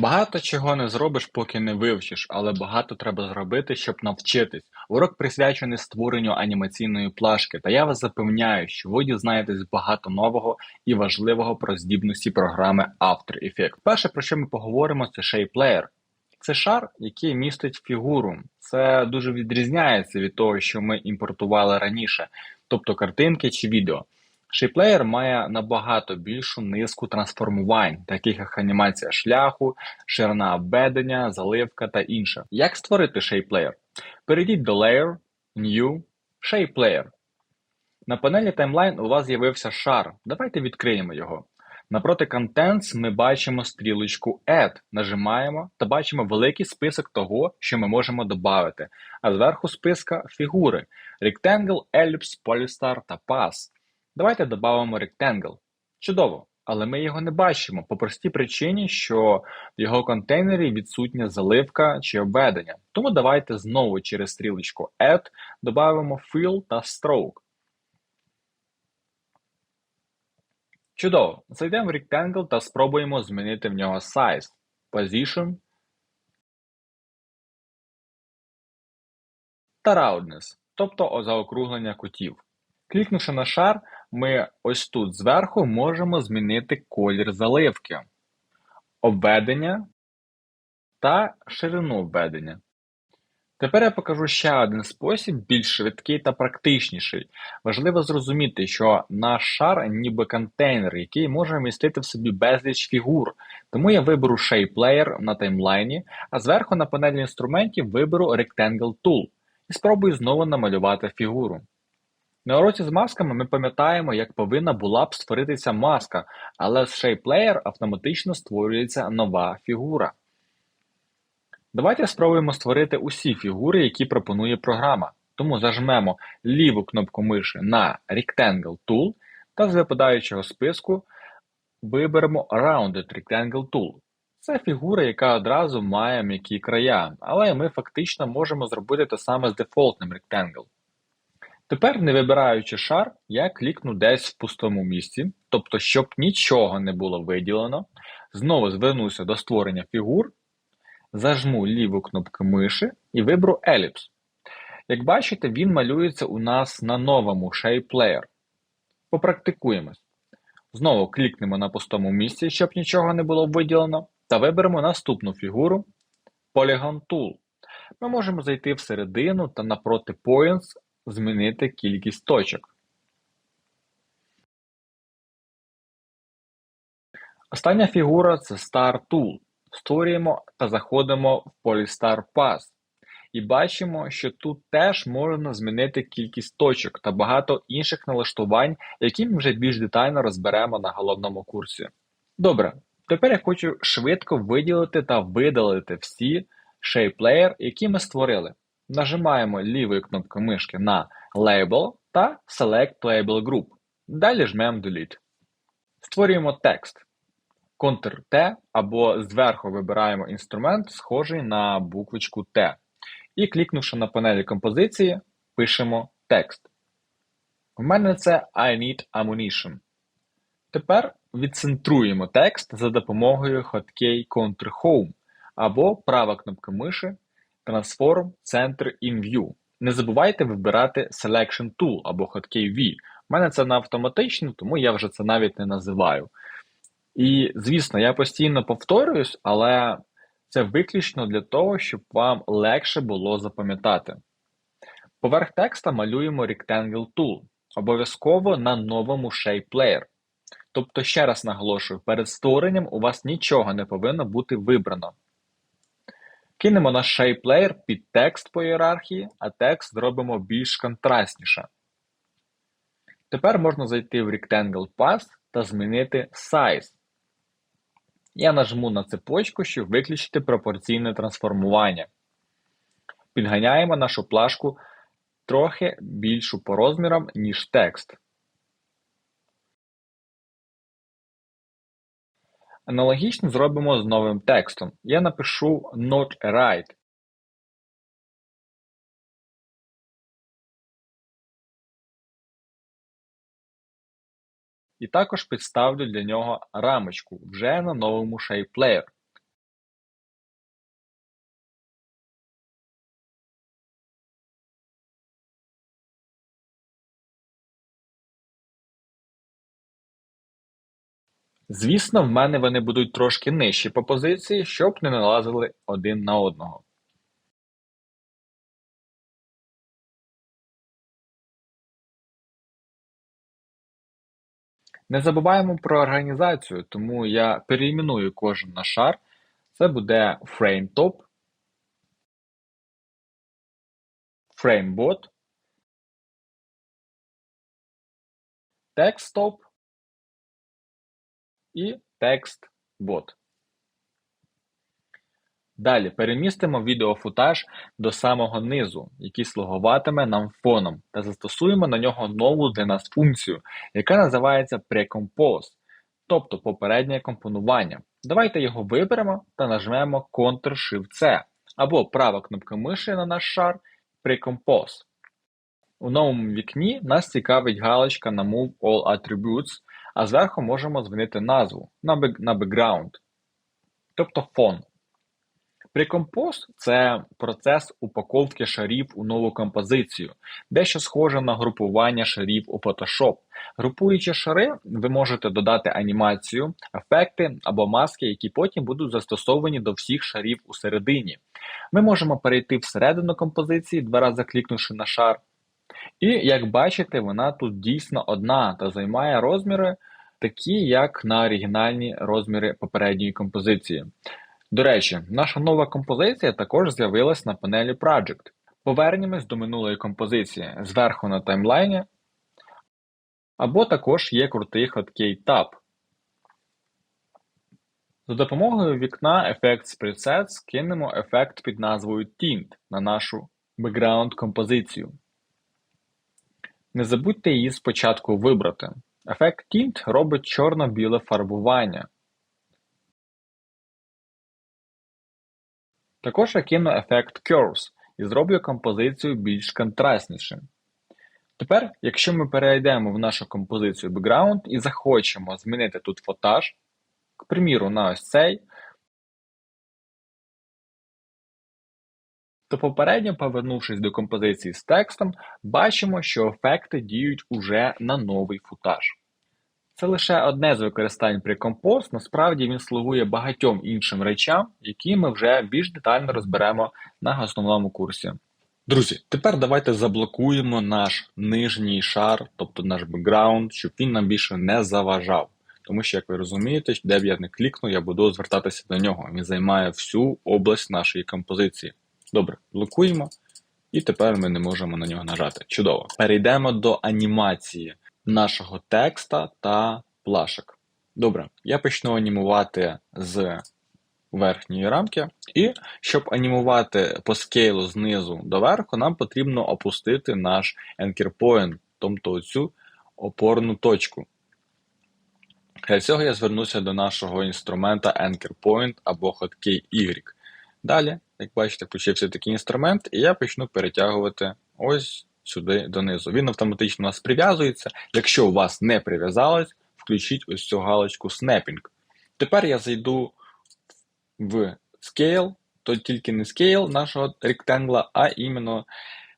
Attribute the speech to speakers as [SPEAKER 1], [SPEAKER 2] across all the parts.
[SPEAKER 1] Багато чого не зробиш, поки не вивчиш, але багато треба зробити, щоб навчитись. Урок присвячений створенню анімаційної плашки, та я вас запевняю, що ви дізнаєтесь багато нового і важливого про здібності програми After Effects. Перше, про що ми поговоримо, це ShapeLayer. Це шар, який містить фігуру. Це дуже відрізняється від того, що ми імпортували раніше, тобто картинки чи відео. ShapeLayer має набагато більшу низку трансформувань, таких як анімація шляху, ширина обведення, заливка та інше. Як створити ShapeLayer? Перейдіть до Layer, New, ShapeLayer. На панелі Timeline у вас з'явився шар. Давайте відкриємо його. Напроти Contents ми бачимо стрілочку Add, нажимаємо та бачимо великий список того, що ми можемо додати, а зверху списка фігури Rectangle, Ellipse, Polystar та Pass. Давайте додамо Rectangle. Чудово, але ми його не бачимо по простій причині, що в його контейнері відсутня заливка чи обведення. Тому давайте знову через стрілочку Add додамо Fill та Stroke. Чудово! Зайдемо в Rectangle та спробуємо змінити в нього Size, Position та Roundness, тобто заокруглення кутів. Клікнувши на шар, ми ось тут зверху можемо змінити колір заливки, обведення та ширину обведення. Тепер я покажу ще один спосіб, більш швидкий та практичніший. Важливо зрозуміти, що наш шар ніби контейнер, який може вмістити в собі безліч фігур. Тому я виберу Shape Layer на таймлайні, а зверху на панелі інструментів виберу Rectangle Tool і спробую знову намалювати фігуру. На уроці з масками ми пам'ятаємо, як повинна була б створитися маска, але з ShapeLayer автоматично створюється нова фігура. Давайте спробуємо створити усі фігури, які пропонує програма. Тому зажмемо ліву кнопку миші на Rectangle Tool та з випадаючого списку виберемо Rounded Rectangle Tool. Це фігура, яка одразу має м'які края, але ми фактично можемо зробити те саме з дефолтним Rectangle. Тепер, не вибираючи шар, я клікну десь в пустому місці, тобто, щоб нічого не було виділено, знову звернуся до створення фігур, зажму ліву кнопку миші і виберу Ellipse. Як бачите, він малюється у нас на новому Shape Layer. Попрактикуємось. Знову клікнемо на пустому місці, щоб нічого не було виділено, та виберемо наступну фігуру Polygon Tool. Ми можемо зайти всередину та напроти Points Змінити кількість точок. Остання фігура це Star Tool. Створюємо та заходимо в Polystar Path. І бачимо, що тут теж можна змінити кількість точок та багато інших налаштувань, які ми вже більш детально розберемо на головному курсі. Добре, тепер я хочу швидко виділити та видалити всі ShapeLayer, які ми створили. Нажимаємо лівою кнопкою мишки на Label та Select Playable Group. Далі жмемо Delete. Створюємо текст. Ctrl-T або зверху вибираємо інструмент, схожий на буквочку T. І клікнувши на панелі композиції, пишемо текст. У мене це I need ammunition. Тепер відцентруємо текст за допомогою хоткей Ctrl-Home або права кнопка миші Transform Center in View. Не забувайте вибирати Selection Tool або хоткей V. У мене це на автоматично, тому я вже це навіть не називаю. І, звісно, я постійно повторююсь, але це виключно для того, щоб вам легше було запам'ятати. Поверх текста малюємо Rectangle Tool, обов'язково на новому Shape Layer. Тобто, ще раз наголошую, перед створенням у вас нічого не повинно бути вибрано. Кинемо наш ShapeLayer під текст по ієрархії, а текст зробимо більш контрастніше. Тепер можна зайти в Rectangle Path та змінити Size. Я нажму на цепочку, щоб виключити пропорційне трансформування. Підганяємо нашу плашку трохи більшу по розмірам, ніж текст. Аналогічно зробимо з новим текстом. Я напишу not right. І також підставлю для нього рамочку вже на новому ShapeLayer. Звісно, в мене вони будуть трошки нижчі по позиції, щоб не налазили один на одного. Не забуваємо про організацію, тому я переіменую кожен на шар. Це буде FrameTop, FrameBot, TextTop і TextBot. Далі перемістимо відеофутаж до самого низу, який слугуватиме нам фоном, та застосуємо на нього нову для нас функцію, яка називається Precompose, тобто попереднє компонування. Давайте його виберемо та нажмемо Ctrl-Shift-C або права кнопка миші на наш шар Precompose. У новому вікні нас цікавить галочка на Move All Attributes, а зверху можемо змінити назву на Background, тобто фон. Прикомпоз це процес упаковки шарів у нову композицію, дещо схоже на групування шарів у Photoshop. Групуючи шари, ви можете додати анімацію, ефекти або маски, які потім будуть застосовані до всіх шарів у середині. Ми можемо перейти всередину композиції, два рази клікнувши на шар. І, як бачите, вона тут дійсно одна та займає розміри, такі як на оригінальні розміри попередньої композиції. До речі, наша нова композиція також з'явилась на панелі Project. Повернемось до минулої композиції зверху на таймлайні, або також є крутий хоткей Tab. За допомогою вікна Effects Presets кинемо ефект під назвою Tint на нашу background композицію. Не забудьте її спочатку вибрати. Ефект Tint робить чорно-біле фарбування. Також я кину ефект Curves і зроблю композицію більш контрастнішим. Тепер, якщо ми перейдемо в нашу композицію Background і захочемо змінити тут фотаж, к приміру, на ось цей, то попередньо, повернувшись до композиції з текстом, бачимо, що ефекти діють уже на новий футаж. Це лише одне з використань при Compose, насправді він слугує багатьом іншим речам, які ми вже більш детально розберемо на основному курсі. Друзі, тепер давайте заблокуємо наш нижній шар, тобто наш бекграунд, щоб він нам більше не заважав. Тому що, як ви розумієте, де б я не клікну, я буду звертатися до нього. Він займає всю область нашої композиції. Добре, блокуємо. І тепер ми не можемо на нього нажати. Чудово. Перейдемо до анімації нашого текста та плашок. Добре, я почну анімувати з верхньої рамки. І щоб анімувати по скейлу знизу до верху, нам потрібно опустити наш anchor point, тобто цю опорну точку. Для цього я звернуся до нашого інструмента Anchor Point або хоткей Y. Далі, як бачите, включився такий інструмент, і я почну перетягувати ось сюди донизу. Він автоматично у нас прив'язується. Якщо у вас не прив'язалось, включіть ось цю галочку Snapping. Тепер я зайду в Scale, то тільки не Scale нашого ректангла, а іменно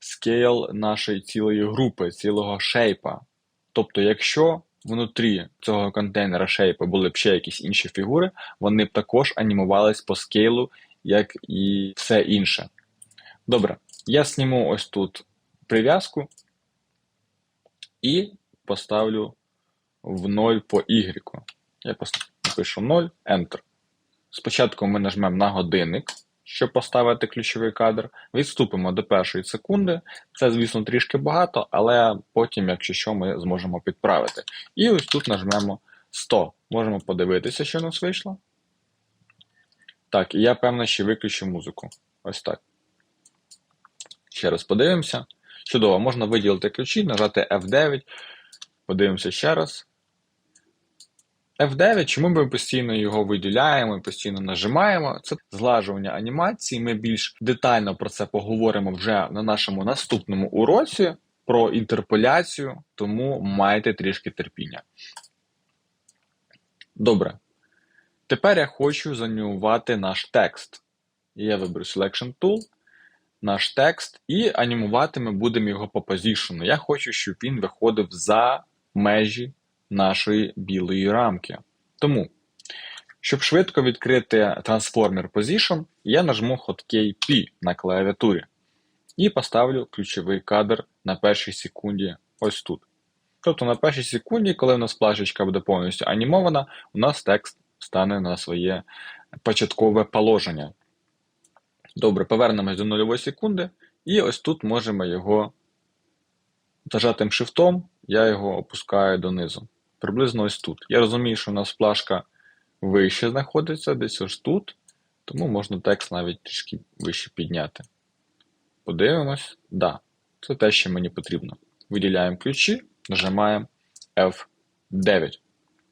[SPEAKER 1] Scale нашої цілої групи, цілого шейпа. Тобто, якщо внутрі цього контейнера шейпа були б ще якісь інші фігури, вони б також анімувались по скейлу, як і все інше. Добре, я сніму ось тут прив'язку і поставлю в 0 по Y. Я напишу 0, Enter. Спочатку ми нажмемо на годинник, щоб поставити ключовий кадр. Відступимо до першої секунди. Це, звісно, трішки багато, але потім, якщо що, ми зможемо підправити. І ось тут нажмемо 100. Можемо подивитися, що у нас вийшло. Так, і я, певно, ще виключу музику. Ось так. Ще раз подивимося. Чудово, можна виділити ключі, нажати F9. Подивимося ще раз. F9, чому ми постійно його виділяємо, постійно нажимаємо. Це злажування анімації. Ми більш детально про це поговоримо вже на нашому наступному уроці про інтерполяцію, тому майте трішки терпіння. Добре. Тепер я хочу занімувати наш текст. Я виберу Selection Tool наш текст, і анімувати ми будемо його по позішену. Я хочу, щоб він виходив за межі нашої білої рамки. Тому, щоб швидко відкрити Transformer Position, я нажму Hotkey P на клавіатурі і поставлю ключовий кадр на першій секунді ось тут. Тобто на першій секунді, коли у нас плашечка буде повністю анімована, у нас текст стане на своє початкове положення. Добре, повернемось до нульової секунди, і ось тут можемо його зажатим шифтом, я його опускаю донизу. Приблизно ось тут. Я розумію, що у нас плашка вище знаходиться, десь ось тут, тому можна текст навіть трішки вище підняти. Подивимось, да, це те, що мені потрібно. Виділяємо ключі, нажимаємо F9.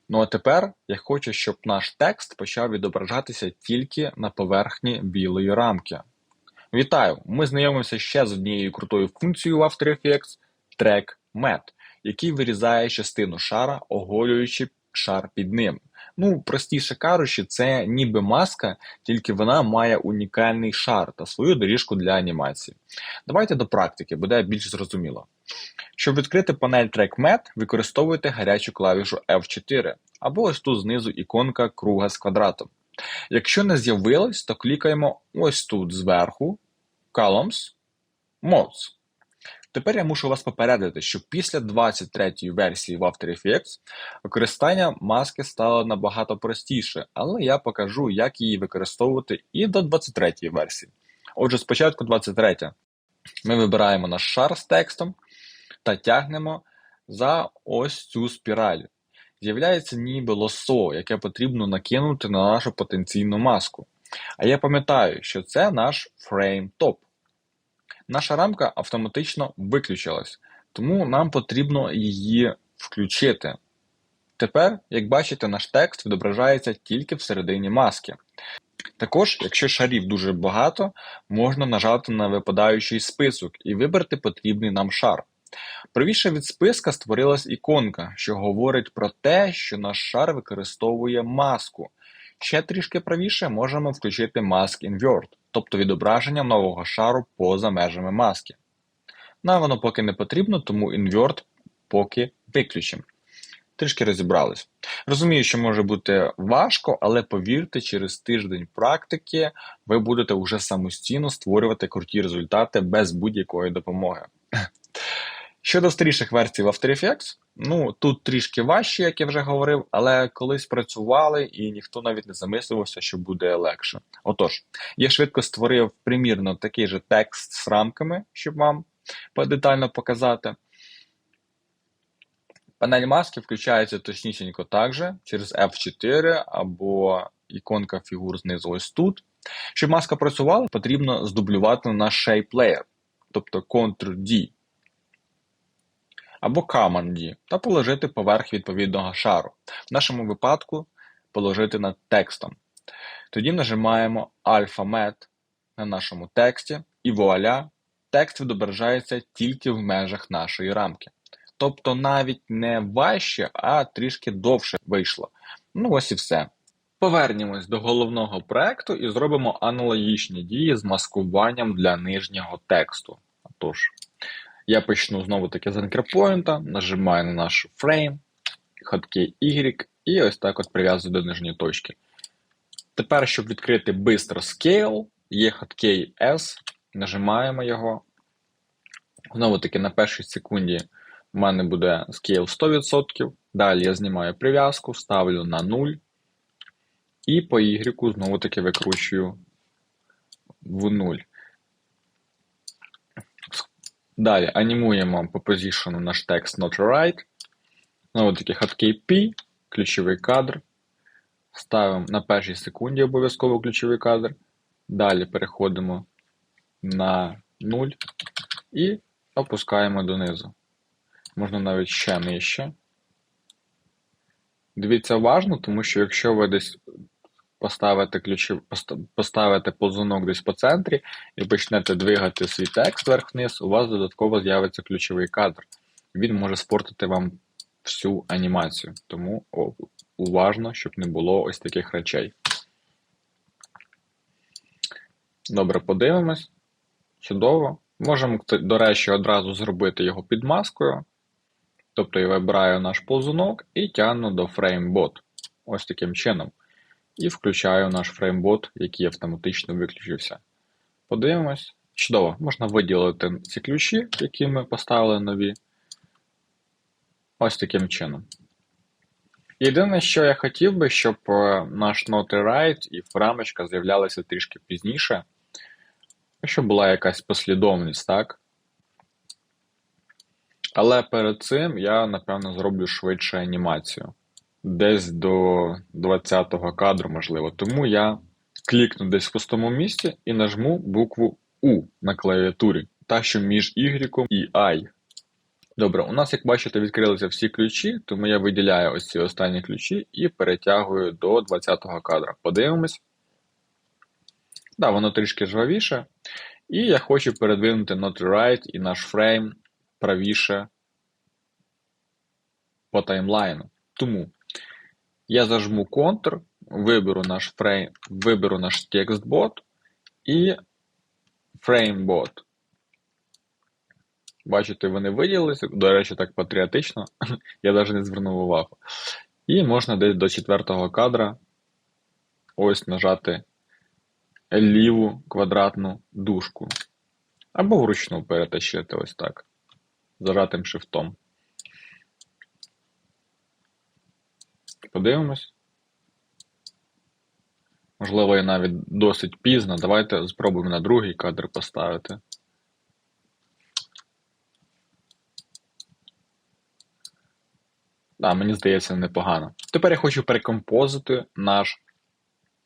[SPEAKER 1] Ну а тепер я хочу, щоб наш текст почав відображатися тільки на поверхні білої рамки. Вітаю! Ми знайомимося ще з однією крутою функцією в After Effects Track Matte, який вирізає частину шара, оголюючи шар під ним. Ну, простіше кажучи, це ніби маска, тільки вона має унікальний шар та свою доріжку для анімації. Давайте до практики, буде більш зрозуміло. Щоб відкрити панель Track Matte, використовуйте гарячу клавішу F4 або ось тут знизу іконка круга з квадратом. Якщо не з'явилось, то клікаємо ось тут зверху Columns, Modes. Тепер я мушу вас попередити, що після 23-ї версії в After Effects використання маски стало набагато простіше, але я покажу, як її використовувати і до 23-ї версії. Отже, спочатку 23. Ми вибираємо наш шар з текстом та тягнемо за ось цю спіраль. З'являється ніби лосо, яке потрібно накинути на нашу потенційну маску. А я пам'ятаю, що це наш фрейм топ. Наша рамка автоматично виключилась, тому нам потрібно її включити. Тепер, як бачите, наш текст відображається тільки всередині маски. Також, якщо шарів дуже багато, можна нажати на випадаючий список і вибрати потрібний нам шар. Правіше від списка створилась іконка, що говорить про те, що наш шар використовує маску. Ще трішки правіше можемо включити Mask Invert, тобто відображення нового шару поза межами маски. Нам воно поки не потрібно, тому Invert поки виключимо. Трішки розібрались. Розумію, що може бути важко, але повірте, через тиждень практики ви будете вже самостійно створювати круті результати без будь-якої допомоги. Щодо старіших версій в After Effects, ну тут трішки важче, як я вже говорив, але колись працювали і ніхто навіть не замислювався, що буде легше. Отож, я швидко створив примірно такий же текст з рамками, щоб вам детально показати. Панель маски включається точнісінько так же через F4 або іконка фігур знизу ось тут. Щоб маска працювала, потрібно здублювати наш Shape Layer, тобто Ctrl-D або Command-D та положити поверх відповідного шару. В нашому випадку положити над текстом. Тоді нажимаємо Alpha на нашому тексті, і вуаля, текст відображається тільки в межах нашої рамки. Тобто навіть не важче, а трішки довше вийшло. Ну ось і все. Повернімось до головного проекту і зробимо аналогічні дії з маскуванням для нижнього тексту. Тож, я почну знову-таки з анкерпоінта, нажимаю на наш фрейм, хоткей Y і ось так от прив'язую до нижньої точки. Тепер, щоб відкрити бистро Scale, є хоткей S, нажимаємо його. Знову-таки на першій секунді у мене буде Scale 100%. Далі я знімаю прив'язку, ставлю на 0. І по Y знову-таки викручую в 0. Далі анімуємо по позиціону наш текст not right. Знову таки hotkey P, ключовий кадр. Ставимо на першій секунді обов'язково ключовий кадр. Далі переходимо на 0 і опускаємо донизу. Можна навіть ще нижче. Дивіться уважно, тому що якщо ви десь поставите ключів, поставите ползунок десь по центрі і почнете двигати свій текст вверх-вниз, у вас додатково з'явиться ключовий кадр. Він може спортити вам всю анімацію. Тому уважно, щоб не було ось таких речей. Добре, подивимось. Чудово. Можемо, до речі, одразу зробити його під маскою. Тобто я вибираю наш ползунок і тягну до FrameBot. ось таким чином. І включаю наш фреймбот, який автоматично виключився. Подивимось. Чудово, можна виділити ці ключі, які ми поставили нові. Ось таким чином. Єдине, що я хотів би, щоб е, наш Note і рамочка з'являлися трішки пізніше, щоб була якась послідовність, так? Але перед цим я, напевно, зроблю швидше анімацію. Десь до 20-го кадру, можливо. Тому я клікну десь в пустому місці і нажму букву У на клавіатурі, та що між Y і I. Добре, у нас, як бачите, відкрилися всі ключі, тому я виділяю ось ці останні ключі і перетягую до 20-го кадра. Подивимось. Да, воно трішки жвавіше. І я хочу передвинути Not Right і наш фрейм правіше по таймлайну. Тому я зажму Ctrl, виберу наш фрейм, виберу наш текстбот і фреймбот. Бачите, вони виділилися, до речі, так патріотично, я навіть не звернув увагу. І можна десь до четвертого кадра ось нажати ліву квадратну дужку. Або вручну перетащити ось так. Зажатим шифтом. Подивимось. Можливо, і навіть досить пізно. Давайте спробуємо на другий кадр поставити. Да, мені здається, непогано. Тепер я хочу перекомпозити наш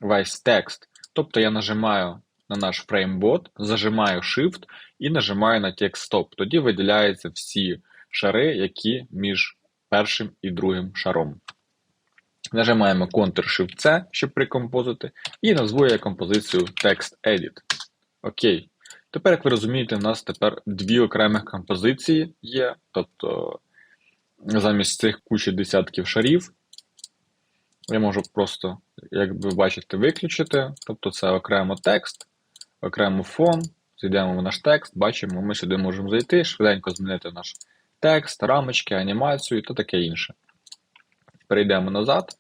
[SPEAKER 1] весь текст. Тобто я нажимаю на наш фреймбот, зажимаю Shift і нажимаю на текст Stop. Тоді виділяються всі шари, які між першим і другим шаром. Нажимаємо Ctrl-Shift-C, щоб прикомпозити, і назву я композицію Text Edit. Окей. Тепер, як ви розумієте, у нас тепер дві окремих композиції є. Тобто замість цих кучі десятків шарів. Я можу просто, як ви бачите, виключити. Тобто це окремо текст, окремо фон. Зайдемо в наш текст, бачимо, ми сюди можемо зайти, швиденько змінити наш текст, рамочки, анімацію та таке інше. Перейдемо назад.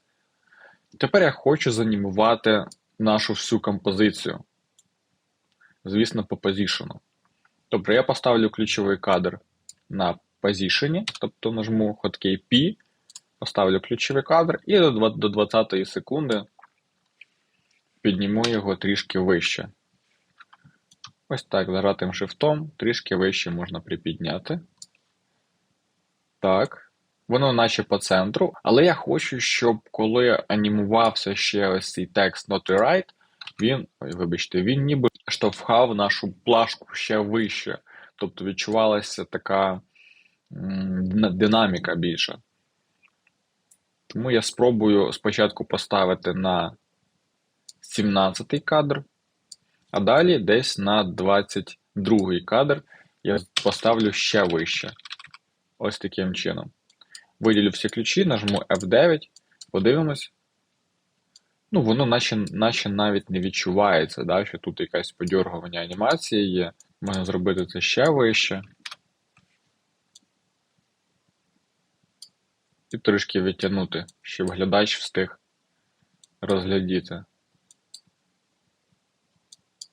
[SPEAKER 1] Тепер я хочу занімувати нашу всю композицію. Звісно, по позішену. Добре, я поставлю ключовий кадр на позішені, тобто нажму хоткей P, поставлю ключовий кадр і до 20 секунди підніму його трішки вище. Ось так, зажатим шифтом, трішки вище можна припідняти. Так. Воно наче по центру, але я хочу, щоб коли анімувався ще ось цей текст not right, він, ой, вибачте, він ніби штовхав нашу плашку ще вище. Тобто відчувалася така динаміка більша. Тому я спробую спочатку поставити на 17 кадр, а далі десь на 22 кадр я поставлю ще вище. Ось таким чином. Виділю всі ключі, нажму F9, подивимось. Ну, воно наче наче навіть не відчувається, да, що тут якась подьоргування анімації є. Можна зробити це ще вище. І трішки відтягнути, щоб глядач встиг розглядіти.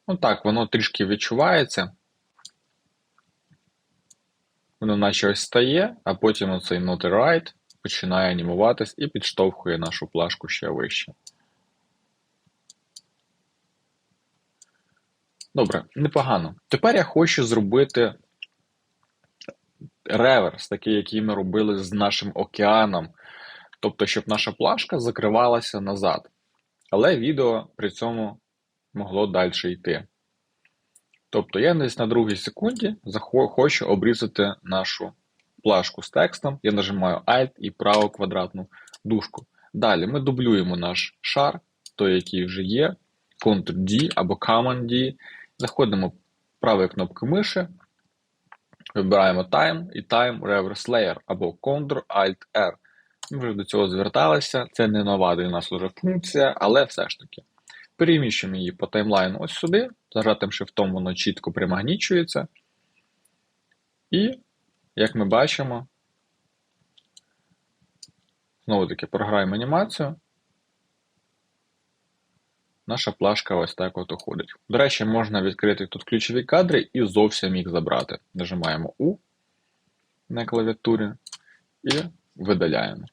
[SPEAKER 1] Ну так, воно трішки відчувається. Воно наче ось стає, а потім оцей Not починає анімуватись і підштовхує нашу плашку ще вище. Добре, непогано. Тепер я хочу зробити реверс, такий, який ми робили з нашим океаном. Тобто, щоб наша плашка закривалася назад. Але відео при цьому могло далі йти. Тобто я десь на другій секунді хочу обрізати нашу плашку з текстом. Я нажимаю Alt і праву квадратну дужку. Далі ми дублюємо наш шар, той, який вже є, Ctrl-D або Command-D. Заходимо правою кнопкою миші, вибираємо Time і Time Reverse Layer або Ctrl-Alt-R. Ми вже до цього зверталися, це не нова для нас вже функція, але все ж таки. Переміщуємо її по таймлайну ось сюди, зажатим шифтом воно чітко примагнічується. І, як ми бачимо, знову таки програємо анімацію. наша плашка ось так от уходить. До речі, можна відкрити тут ключові кадри і зовсім їх забрати. Нажимаємо U на клавіатурі і видаляємо.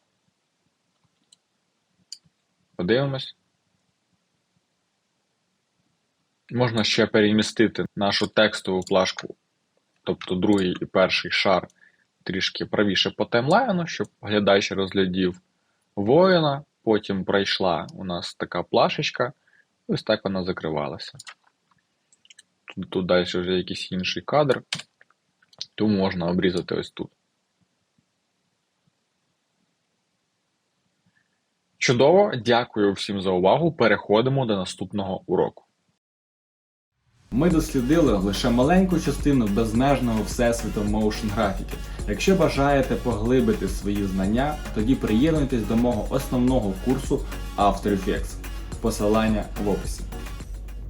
[SPEAKER 1] Подивимось. Можна ще перемістити нашу текстову плашку, тобто другий і перший шар трішки правіше по таймлайну, щоб глядач розглядів воїна. Потім пройшла у нас така плашечка, ось так вона закривалася. Тут, тут далі вже якийсь інший кадр, тому можна обрізати ось тут. Чудово, дякую всім за увагу. Переходимо до наступного уроку.
[SPEAKER 2] Ми дослідили лише маленьку частину безмежного всесвіту моушн графіки. Якщо бажаєте поглибити свої знання, тоді приєднуйтесь до мого основного курсу After Effects. Посилання в описі.